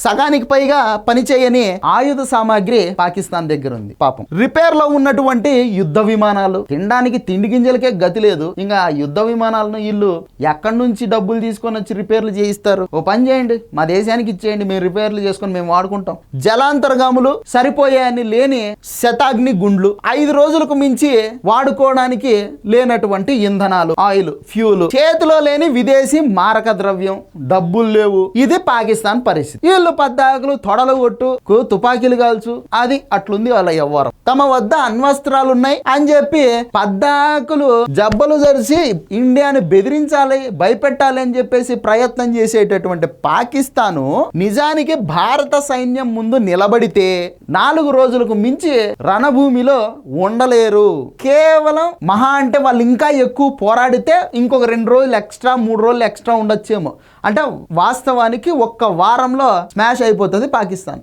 సగానికి పైగా పనిచేయని ఆయుధ సామాగ్రి పాకిస్తాన్ దగ్గర ఉంది. పాపం. రిపేర్లో ఉన్నటువంటి యుద్ధ విమానాలు తినడానికి తిండి గింజలకే గతి లేదు. ఇంకా యుద్ధ విమానాలను ఇల్లు ఎక్కడి నుంచి డబ్బులు తీసుకొని వచ్చి రిపేర్లు చేయిస్తారు? ఓ పని చేయండి. మా దేశానికి ఇచ్చేయండి. మేము రిపేర్లు చేసుకొని మేము వాడుకుంటాం. జలాంతర్గాములు సరిపోయాయని లేని శతాగ్ని గుండ్లు ఐదు రోజులకు మించి వాడుకోవడానికి లేనటువంటి ఇంధనాలు ఆయిల్ ఫ్యూల్ చేతిలో లేని విదేశీ మారక ద్రవ్యం డబ్బులు లేవు. ఇది పాకిస్తాన్ పరిస్థితి. వీళ్ళు పద్దాకులు తొడలు కొట్టు కు- తుపాకీలు కాల్చు. అది అట్లుంది వాళ్ళ వ్యవహారం తమ వద్ద అణ్వస్త్రాలు ఉన్నాయి అని చెప్పి పద్దాకులు జబ్బలు జరిసి ఇండియాని బెదిరించాలి భయపెట్టాలి అని చెప్పేసి ప్రయత్నం చేసేటటువంటి పాకిస్తాను నిజానికి భారత సైన్యం ముందు నిలబడితే నాలుగు రోజులకు మించి రణభూమిలో ఉండలేరు. కేవలం మహా అంటే వాళ్ళు ఇంకా ఎక్కువ పోరాడితే ఇంకొక రెండు రోజులు ఎక్స్ట్రా మూడు రోజులు ఎక్స్ట్రా ఉండొచ్చేమో. అంటే వాస్తవానికి ఒక్క వారంలో స్మాష్ అయిపోతుంది పాకిస్తాన్